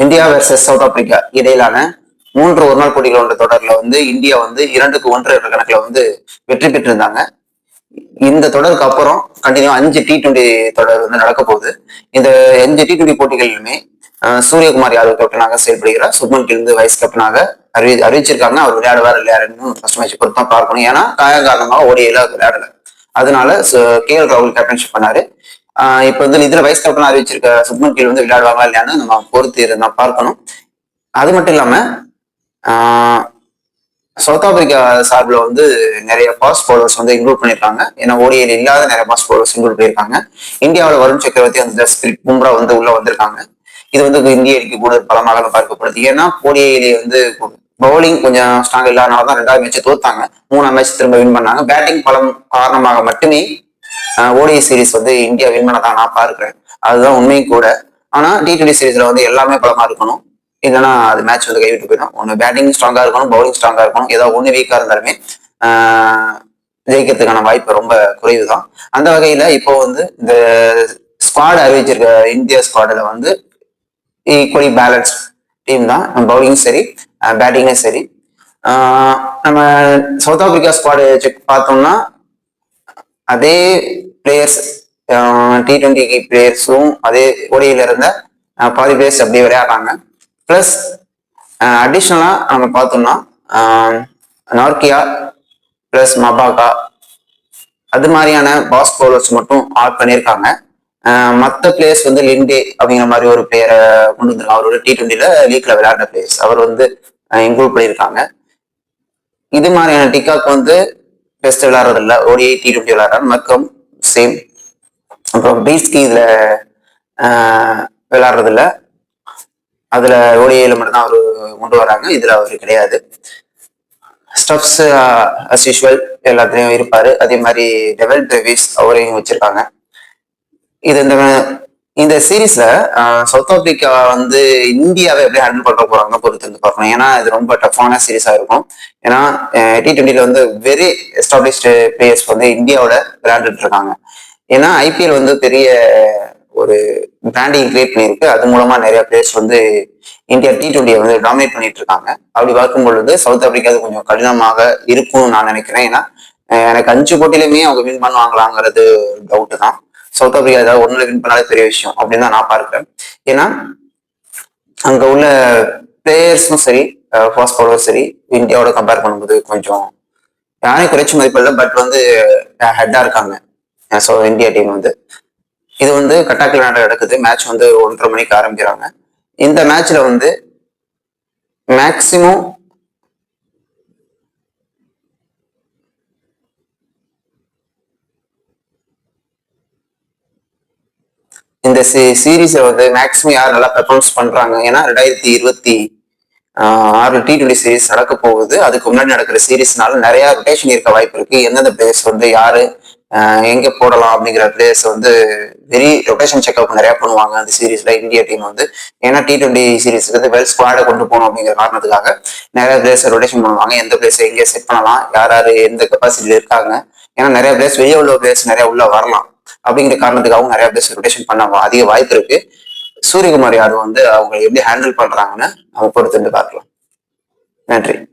India versus south Africa இடையிலான மூன்று ஒரு நாள் போட்டிகள் கொண்ட தொடர்ல வந்து இந்தியா வந்து இரண்டுக்கு ஒன்று என்ற கணக்குல வந்து வெற்றி பெற்றிருந்தாங்க. இந்த தொடருக்கு அப்புறம் கண்டினியூ அஞ்சு டி டுவெண்டி தொடர் வந்து நடக்க போகுது. இந்த அஞ்சு டி டுவெண்டி போட்டிகளிலுமே சூரியகுமார் யாதவ் கேப்டனாக செயல்படுகிறார். சுப்மன் கில் வந்து வைஸ் கேப்டனாக அறிவி அறிவிச்சிருக்காங்க. அவர் விளையாடுவார் இல்லையாருன்னு ஃபர்ஸ்ட் மேட்ச் பொறுத்தான் பார்க்கணும். ஏன்னா காயம் காரணமாக ஓடியில விளையாடல. அதனால கே எல் ராகுல் கேப்டன்ஷிப் பண்ணாரு. இப்போ வந்து இதுல வைஸ் கேப்டன் அறிவிச்சிருக்க சுப்மன் கீழ் வந்து விளையாடுவாங்களா இல்லையான்னு நம்ம பொறுத்து இருந்தா பார்க்கணும். அது மட்டும் இல்லாம சவுத் ஆப்பிரிக்கா சார்பில் வந்து நிறைய பாஸ் பவுலர்ஸ் வந்து இன்க்ளூட் பண்ணியிருக்காங்க. ஏன்னா ஓடியில் இல்லாத நிறைய பாஸ் பவுலர்ஸ் இன்க்ளூட் பண்ணியிருக்காங்க. இந்தியாவில் வருண் சக்கரவர்த்தி அந்த ஜஸ்பிரிட் பும்ரா வந்து உள்ள வந்திருக்காங்க. இது வந்து இந்திய அணிக்கு கூட பலமாக பார்க்கப்படுது. ஏன்னா ஓடிஐல வந்து பவுலிங் கொஞ்சம் ஸ்ட்ராங் இல்லாதனால தான் ரெண்டாவது மேட்ச் தோத்தாங்க. மூணாம் மேட்ச் திரும்ப வின் பண்ணாங்க. பேட்டிங் பலம் காரணமாக மட்டுமே ஓடிஐ சீரிஸ் வந்து இந்தியா வின் பண்ணதான் நான் பார்க்குறேன். அதுதான் உண்மையும் கூட. ஆனால் டி டுவெண்டி சீரிஸில் வந்து எல்லாமே பலமாக இருக்கணும். இல்லைன்னா அது மேட்ச் வந்து கைவிட்டு போயிடும். ஒன்று பேட்டிங் ஸ்ட்ராங்காக இருக்கணும் பவுலிங் ஸ்ட்ராங்காக இருக்கணும். ஏதாவது ஒன்று வீக்காக இருந்தாலுமே ஜெயிக்கிறதுக்கான வாய்ப்பு ரொம்ப குறைவு தான் அந்த வகையில் இப்போ வந்து இந்த ஸ்குவாட் அறிவிச்சிருக்க இந்தியா ஸ்குவாடில் வந்து ஈக்குவலி பேலன்ஸ் டீம் தான். பவுலிங்கும் சரி பேட்டிங்கும் சரி. நம்ம சவுத் ஆப்பிரிக்கா ஸ்குவாடு செக் பார்த்தோம்னா அதே பிளேயர்ஸ் டி டுவெண்ட்டி பிளேயர்ஸும் அதே ஓடியில் இருந்த பாதி பிளேயர்ஸ் அப்படியே விளையாடுறாங்க. ப்ளஸ் அடிஷ்னலாக நம்ம பார்த்தோம்னா நார்கியா ப்ளஸ் மபாகா அது மாதிரியான பாஸ் பவுலர்ஸ் மட்டும் ஆட் பண்ணியிருக்காங்க. மற்ற பிளேயர்ஸ் வந்து லிண்டே அப்படிங்கிற மாதிரி ஒரு பிளேயரை கொண்டு வந்திருக்காங்க. அவரோட டி டுவெண்ட்டியில் லீக்ல விளையாடுற பிளேயர்ஸ் அவர் வந்து இன்க்ளூட் பண்ணியிருக்காங்க. இது மாதிரியான டிகாக் வந்து டெஸ்ட் விளாட்றதில்ல ஓடிஐ டி டுவெண்ட்டி விளையாடுறாரு மக்கம் சேம் அப்புறம் பீஸ்கி இதுல ஆஹ், அதில் அதுல மட்டும்தான் அவர் கொண்டு வராங்க. இதுல அவர் கிடையாது. ஸ்டப்ஸ் அஸ் யூஷுவல் எல்லாத்துலயும் இருப்பாரு. அதே மாதிரி டெவல் டேவிஸ் அவரையும் வச்சிருக்காங்க. இது இந்த இந்த சீரீஸ்ல சவுத் ஆப்பிரிக்கா வந்து இந்தியாவை எப்படி ஹேண்டில் பண்ண போறாங்க பொறுத்து வந்து பார்க்கணும். ஏன்னா இது ரொம்ப டஃப்பான சீரீஸா இருக்கும். ஏன்னா டி ட்வெண்ட்டில வந்து வெரி எஸ்டாப்ளிஷ்டு பிளேயர்ஸ் வந்து இந்தியாவோட விளையாண்டுட்டு இருக்காங்க. ஏன்னா ஐபிஎல் வந்து பெரிய ஒரு பிராண்டிங் கிரியேட் பண்ணியிருக்கு. அது மூலமா நிறைய பிளேயர்ஸ் வந்து இந்தியா டி ட்வெண்ட்டியை வந்து டாமினேட் பண்ணிட்டு இருக்காங்க. அப்படி பார்க்கும் பொழுது சவுத் ஆப்பிரிக்கா அது கொஞ்சம் கடினமாக இருக்கும்னு நான் நினைக்கிறேன். ஏன்னா எனக்கு அஞ்சு போட்டியிலுமே அவங்க வின் பண்ணுவாங்களாங்கிறது டவுட்டு தான். சவுத் ஆப்பிரிக்கா ஏதாவது ஒண்ணுல வின் பண்ணாலே பெரிய விஷயம் அப்படின்னு தான் நான் பார்க்கிறேன். ஏன்னா அங்க உள்ள பிளேயர்ஸும் சரி ஃபாஸ்ட் பவுலரும் சரி இந்தியாவோட கம்பேர் பண்ணும்போது கொஞ்சம் யாரையும் குறைச்சி மதிப்பில்லை பட் வந்து ஹெட்டா இருக்காங்க. ஸோ இந்தியா டீம் வந்து. இது வந்து கட்டாக்கில் நாடு நடக்குது. மேட்ச் வந்து ஒன்றரை மணிக்கு ஆரம்பிக்கிறாங்க. இந்த மேட்ச்ல வந்து மேக்சிமம் இந்த சீரீஸை வந்து மேக்ஸிமம் யார் நல்லா பெர்ஃபார்மன்ஸ் பண்ணுறாங்க ஏன்னா ரெண்டாயிரத்தி இருபத்தி ஆறு டி டுவெண்ட்டி சீரிஸ் நடக்க போகுது. அதுக்கு முன்னாடி நடக்கிற சீரீஸ்னால நிறைய ரொட்டேஷன் இருக்க வாய்ப்பு இருக்கு. எந்தெந்த பிளேயர்ஸ் வந்து யாரு எங்கே போடலாம் அப்படிங்கிற பிளேயர்ஸ் வந்து வெரி ரொட்டேஷன் செக்அப் நிறைய பண்ணுவாங்க அந்த சீரீஸ்ல இந்தியா டீம் வந்து. ஏன்னா டி டுவெண்ட்டி சீரீஸ்க்கு வந்து வெல் ஸ்குவாடை கொண்டு போகணும் அப்படிங்கிற காரணத்துக்காக நிறைய பிளேயர்ஸ் ரொட்டேஷன் பண்ணுவாங்க. எந்த பிளேஸ் எங்கே செட் பண்ணலாம். யார் யார் எந்த கெப்பாசிட்டியில் இருக்காங்க. ஏன்னா நிறைய பிளேயர்ஸ் வெளியே உள்ள பிளேயர்ஸ் நிறைய உள்ள வரலாம். அப்படிங்கிற காரணத்துக்காகவும் நிறைய பேர் ரொட்டேஷன் பண்ண அதிக வாய்ப்பு இருக்கு. சூரியகுமார் யாதவ் வந்து அவங்க எப்படி ஹேண்டில் பண்றாங்கன்னு அவங்க பொறுத்து பார்க்கலாம். நன்றி.